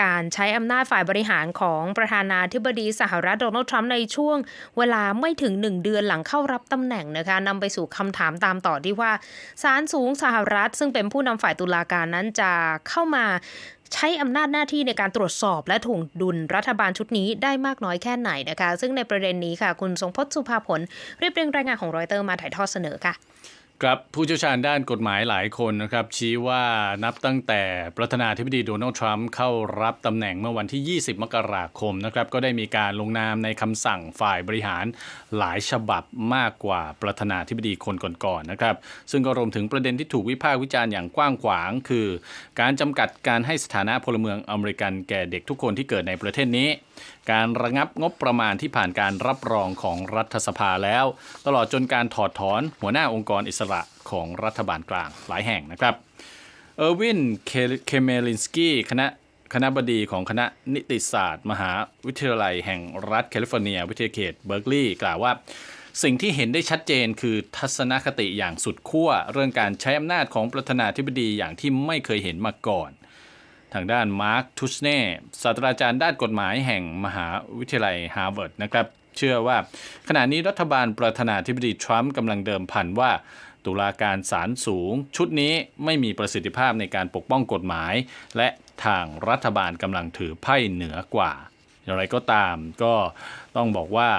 การใช้อำนาจฝ่ายบริหารของประธานาธิบดีสหรัฐโดนัลด์ทรัมป์ในช่วง เวลาไม่ถึง 1 เดือนหลังเข้ารับตำแหน่งนะคะนำไปสู่คำถามตามต่อที่ว่าศาลสูงสหรัฐ ซึ่งเป็นผู้นำฝ่ายตุลาการนั้นจะเข้ามาใช้อำนาจหน้าที่ในการตรวจสอบและถ่วงดุลรัฐบาลชุดนี้ได้มากน้อยแค่ไหนนะคะ ซึ่งในประเด็นนี้ค่ะ คุณทรงพจน์สุภาผลเรียบเรียงรายงานของรอยเตอร์มาถ่ายทอดเสนอค่ะ ครับผู้เชี่ยวชาญด้านกฎหมายหลายคนนะครับ ชี้ว่านับตั้งแต่ประธานาธิบดีโดนัลด์ทรัมป์เข้ารับตำแหน่งเมื่อวันที่ 20 มกราคมนะครับก็ได้มีการลงนามในคำสั่งฝ่ายบริหารหลายฉบับมากกว่าประธานาธิบดีคนก่อนๆนะครับ ซึ่งก็รวมถึงประเด็นที่ถูกวิพากษ์วิจารณ์อย่างกว้างขวาง คือ การจำกัดการให้สถานะพลเมืองอเมริกันแก่เด็กทุกคนที่เกิดในประเทศนี้ การระงับงบประมาณที่ผ่านการรับรองของรัฐสภาแล้ว ตลอดจนการถอดถอนหัวหน้าองค์กรอิสระของรัฐบาลกลางหลายแห่งนะครับ เออร์วิน เคเมลินสกี้คณะคณะบดีของคณะนิติศาสตร์ มหาวิทยาลัยแห่งรัฐแคลิฟอร์เนีย วิทยาเขตเบิร์กลีย์กล่าวว่า สิ่งที่เห็นได้ชัดเจนคือทัศนคติอย่างสุดขั้วเรื่องการใช้อำนาจของประธานาธิบดีอย่างที่ไม่เคยเห็นมาก่อน ทางด้านมาร์คทุชเน่ศาสตราจารย์ด้านกฎหมายแห่งมหาวิทยาลัยฮาร์วาร์ดนะครับ เชื่อว่าขณะนี้รัฐบาลประธานาธิบดีทรัมป์กำลังเดิมพันว่า ตุลาการศาลสูง ชุดนี้ไม่มีประสิทธิภาพในการปกป้องกฎหมาย และทางรัฐบาลกำลังถือไพ่เหนือกว่าอย่างไรก็ตามก็ต้องบอกว่า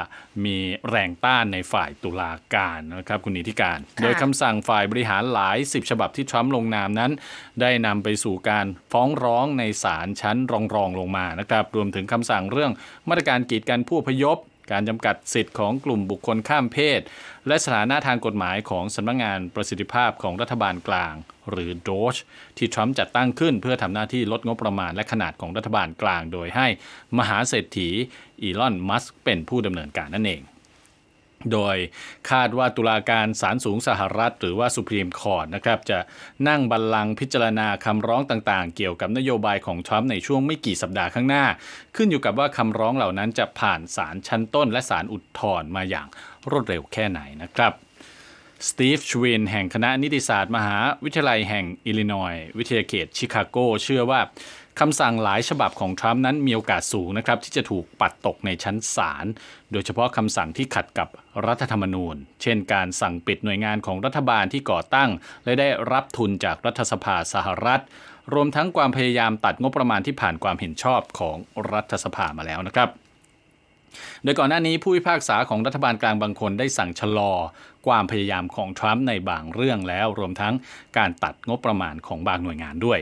มีแรงต้านในฝ่ายตุลาการนะครับคุณนิติการ โดยคำสั่งฝ่ายบริหารหลายสิบฉบับที่ทรัมป์ลงนามนั้น ได้นำไปสู่การฟ้องร้องในศาลชั้นรองรองลงมานะครับ รวมถึงคำสั่งเรื่องมาตรการกีดกันผู้อพยพ การจำกัดสิทธิ์ของกลุ่มบุคคลข้ามเพศ และสถานะทางกฎหมายของสำนักงงานประสิทธิภาพของรัฐบาลกลาง หรือโดชที่ทรัมป์จัดตั้งขึ้นเพื่อทำหน้าที่ลดงบประมาณและขนาดของรัฐบาลกลาง โดยให้มหาเศรษฐีอีลอนมัสก์เป็นผู้ดำเนินการนั่นเอง โดยคาดว่าตุลาการศาลสูงสหรัฐ หรือว่าสุพรีมคอร์ t นะครับจะนั่งบัลลังก์พิจารณาคำร้องต่างๆ เกี่ยวกับนโยบายของทรัมป์ในช่วงไม่กี่สัปดาห์ข้างหน้า ขึ้นอยู่กับว่าคำร้องเหล่านั้นจะผ่านศาลชั้นต้นและศาลอุทธรณ์มาอย่างรวดเร็วแค่ไหนนะครับสตีฟชวินแห่งคณะนิติศาสตร์ มหาวิทยาลัยแห่งอิลลินอยส์วิทยาเขตชิคาโก เชื่อว่า คำสั่งหลายฉบับของทรัมป์นั้นมีโอกาสสูงนะครับที่จะถูกปัดตกในชั้นศาล โดยเฉพาะคำสั่งที่ขัดกับรัฐธรรมนูญ เช่นการสั่งปิดหน่วยงานของรัฐบาลที่ก่อตั้ง และได้รับทุนจากรัฐสภาสหรัฐ รวมทั้งความพยายามตัดงบประมาณที่ผ่านความเห็นชอบของรัฐสภามาแล้วนะครับโดยก่อนหน้านี้ผู้พิพากษาของรัฐบาลกลางบางคนได้สั่งชะลอ ความพยายามของทรัมป์ในบางเรื่องแล้ว รวมทั้งการตัดงบประมาณของบางหน่วยงานด้วย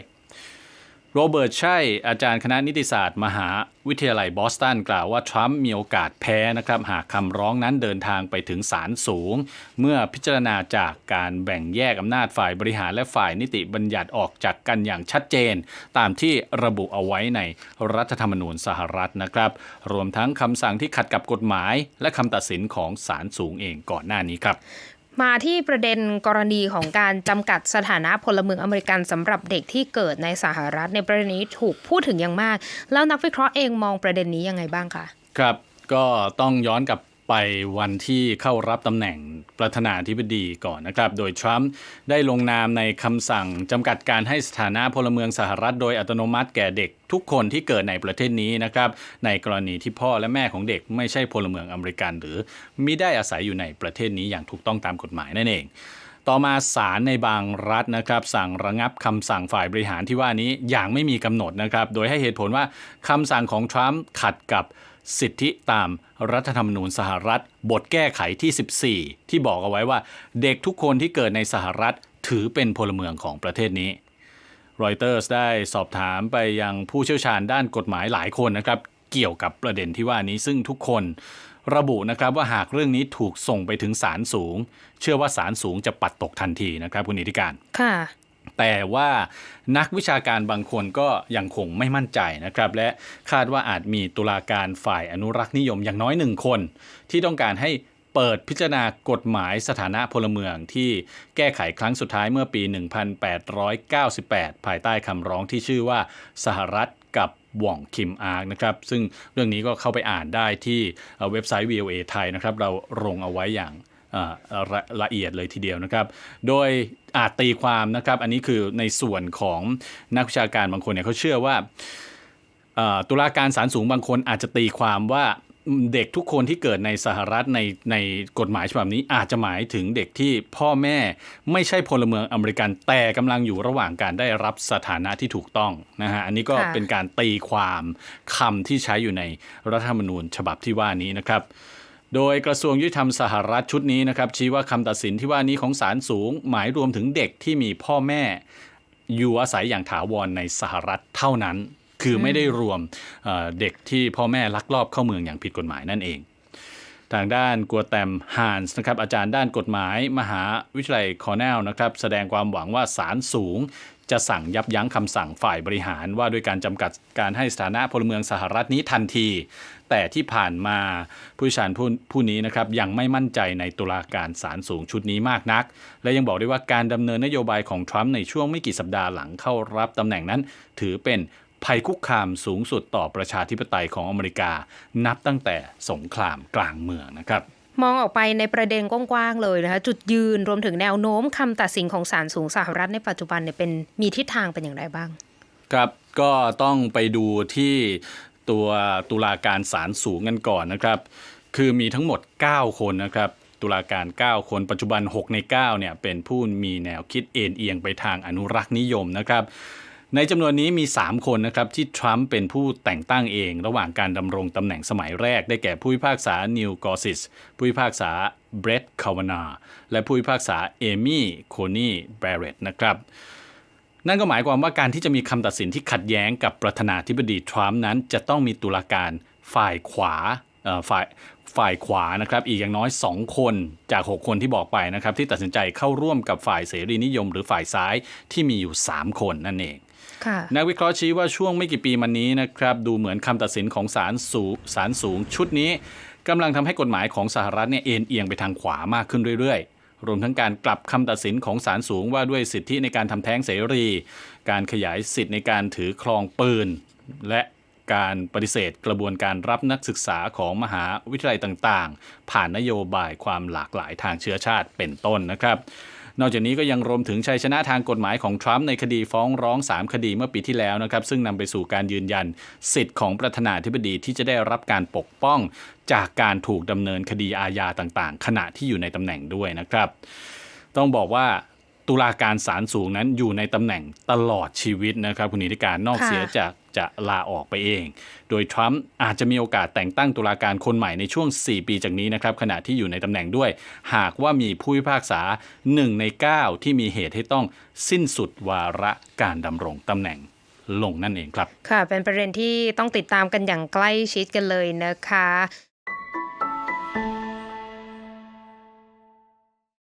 โรเบิร์ตใช่อาจารย์คณะนิติศาสตร์ มหาวิทยาลัยบอสตันกล่าวว่าทรัมป์มีโอกาสแพ้นะครับหากคำร้องนั้นเดินทางไปถึงศาลสูง เมื่อพิจารณาจากการแบ่งแยกอำนาจฝ่ายบริหารและฝ่ายนิติบัญญัติออกจากกันอย่างชัดเจน ตามที่ระบุเอาไว้ในรัฐธรรมนูญสหรัฐนะครับ รวมทั้งคำสั่งที่ขัดกับกฎหมาย และคำตัดสินของศาลสูงเองก่อนหน้านี้ครับ มาที่ประเด็นกรณีของการจำกัดสถานะพลเมืองอเมริกันสำหรับเด็กที่เกิดในสหรัฐในประเด็นนี้ถูกพูดถึงอย่างมาก แล้วนักวิเคราะห์เองมองประเด็นนี้ยังไงบ้างคะครับก็ต้องย้อนกลับ ไปวันที่เข้ารับตำแหน่งประธานาธิบดีก่อนนะครับ โดยทรัมป์ได้ลงนามในคำสั่งจำกัดการให้สถานะพลเมืองสหรัฐโดยอัตโนมัติแก่เด็กทุกคนที่เกิดในประเทศนี้นะครับ ในกรณีที่พ่อและแม่ของเด็กไม่ใช่พลเมืองอเมริกัน หรือมิได้อาศัยอยู่ในประเทศนี้อย่างถูกต้องตามกฎหมายนั่นเองต่อมาศาลในบางรัฐนะครับ สั่งระงับคำสั่งฝ่ายบริหารที่ว่านี้อย่างไม่มีกำหนดนะครับ โดยให้เหตุผลว่าคำสั่งของทรัมป์ขัดกับ สิทธิตามรัฐธรรมนูญสหรัฐ บทแก้ไขที่ 14 ที่บอกเอาไว้ว่า เด็กทุกคนที่เกิดในสหรัฐถือเป็นพลเมืองของประเทศนี้รอยเตอร์สได้สอบถามไปยังผู้เชี่ยวชาญด้านกฎหมายหลายคนนะครับ เกี่ยวกับประเด็นที่ว่านี้ซึ่งทุกคนระบุนะครับว่าหากเรื่องนี้ถูกส่งไปถึงศาลสูง เชื่อว่าศาลสูงจะปัดตกทันทีนะครับคุณนิติการ ค่ะ แต่ว่านักวิชาการบางคนก็ยังคงไม่มั่นใจนะครับ และคาดว่าอาจมีตุลาการฝ่ายอนุรักษ์นิยมอย่างน้อยหนึ่งคน ที่ต้องการให้เปิดพิจารณากฎหมายสถานะพลเมืองที่แก้ไขครั้งสุดท้ายเมื่อปี 1898 ภายใต้คำร้องที่ชื่อว่าสหรัฐกับว่องคิมอาร์กนะครับ ซึ่งเรื่องนี้ก็เข้าไปอ่านได้ที่เว็บไซต์ VOA ไทยนะครับ เราลงเอาไว้อย่าง ละละเอียดเลยทีเดียวนะครับ โดยอาจตีความนะครับ อันนี้คือในส่วนของนักวิชาการบางคนเนี่ยเขาเชื่อว่าเอ่อตุลาการศาลสูงบางคนอาจจะตีความว่าเด็กทุกคนที่เกิดในสหรัฐในในกฎหมายฉบับนี้อาจจะหมายถึงเด็กที่พ่อแม่ไม่ใช่พลเมืองอเมริกันแต่กำลังอยู่ระหว่างการได้รับสถานะที่ถูกต้องนะฮะอันนี้ก็ค่ะเป็นการตีความคำที่ใช้อยู่ในรัฐธรรมนูญฉบับที่ว่านี้นะครับ โดยกระทรวงยุติธรรมสหรัฐชุดนี้นะครับชี้ว่าคำตัดสินที่ว่านี้ของศาลสูง หมายรวมถึงเด็กที่มีพ่อแม่ อยู่อาศัยอย่างถาวรในสหรัฐเท่านั้น คือไม่ได้รวมเด็กที่พ่อแม่ลักลอบเข้าเมืองอย่างผิดกฎหมายนั่นเอง ทางด้านกัวแตมฮานส์นะครับอาจารย์ด้านกฎหมายมหาวิทยาลัยคอร์เนลนะครับแสดงความหวังว่าศาลสูงจะสั่งยับยั้งคำสั่งฝ่ายบริหารว่าด้วยการจำกัดการให้สถานะพลเมืองสหรัฐนี้ทันที แต่ที่ผ่านมาผู้เชี่ยวชาญผู้ผู้นี้นะครับยังไม่มั่นใจในตุลาการศาลสูงชุดนี้มากนัก และยังบอกด้วยว่าการดำเนินนโยบายของทรัมป์ในช่วงไม่กี่สัปดาห์หลังเข้ารับตำแหน่งนั้น ถือเป็นภัยคุกคามสูงสุดต่อประชาธิปไตยของอเมริกา นับตั้งแต่สงครามกลางเมืองนะครับมองออกไปในประเด็นกว้างๆเลยนะคะจุดยืนรวมถึงแนวโน้มคำตัดสินของศาลสูงสหรัฐในปัจจุบันเนี่ยเป็นมีทิศทางเป็นอย่างไรบ้าง ครับก็ต้องไปดูที่ ตัวตุลาการศาลสูงกันก่อนนะครับ คือมีทั้งหมด 9 คนนะครับตุลาการ 9 คนปัจจุบัน 6 ใน 9 เนี่ย เป็นผู้มีแนวคิดเอ็นเอียงไปทางอนุรักษ์นิยมนะครับ ในจำนวนนี้มี 3 คนนะครับ ที่ทรัมป์เป็นผู้แต่งตั้งเอง ระหว่างการดำรงตำแหน่งสมัยแรก ได้แก่ผู้พิพากษานิวกอซิส ผู้พิพากษาเบรดคาวานา และผู้พิพากษาเอมี่โคนีแบรเรตนะครับ นั่นก็หมายความว่าการที่จะมีคำตัดสินที่ขัดแย้งกับประธานาธิบดีทรัมป์นั้น จะต้องมีตุลาการฝ่ายขวาเอ่อฝ่ายฝ่ายขวานะครับอีกอย่างน้อย 2 คนจาก 6 คนที่บอกไปนะครับที่ตัดสินใจเข้าร่วมกับฝ่ายเสรีนิยม หรือฝ่ายซ้ายที่มีอยู่ 3 คนนั่นเองค่ะนักวิเคราะห์ชี้ว่าช่วงไม่กี่ปีมานี้นะครับดูเหมือนคำตัดสินของศาลสูงศาลสูงชุดนี้กำลังทำให้กฎหมายของสหรัฐเนี่ยเอ็นเอียงไปทางขวามากขึ้นเรื่อยๆ รวมทั้งการกลับคำตัดสินของศาลสูงว่าด้วยสิทธิในการทำแท้งเสรี การขยายสิทธิในการถือครองปืน และการปฏิเสธกระบวนการรับนักศึกษาของมหาวิทยาลัยต่าง ๆ ผ่านนโยบายความหลากหลายทางเชื้อชาติเป็นต้นนะครับ นอกจากนี้ก็ยังรวมถึงชัยชนะทางกฎหมายของทรัมป์ในคดีฟ้องร้อง 3 คดีเมื่อปีที่แล้วนะครับซึ่งนำไปสู่การยืนยัน สิทธิ์ของประธานาธิบดีที่จะได้รับการปกป้องจากการถูกดำเนินคดีอาญาต่างๆ ขณะที่อยู่ในตำแหน่งด้วยนะครับ ต้องบอกว่าตุลาการศาลสูงนั้นอยู่ในตำแหน่งตลอดชีวิตนะครับ คุณนิติการนอกเสียจาก จะลาออกไปเอง โดยทรัมป์อาจจะมีโอกาสแต่งตั้งตุลาการคนใหม่ในช่วง 4 ปีจากนี้นะครับขณะที่อยู่ในตำแหน่งด้วย หากว่ามีผู้พิพากษา 1 ใน 9 ที่มีเหตุให้ต้องสิ้นสุดวาระการดำรงตำแหน่งลงนั่นเองครับ ค่ะ เป็นประเด็นที่ต้องติดตามกันอย่างใกล้ชิดกันเลยนะคะ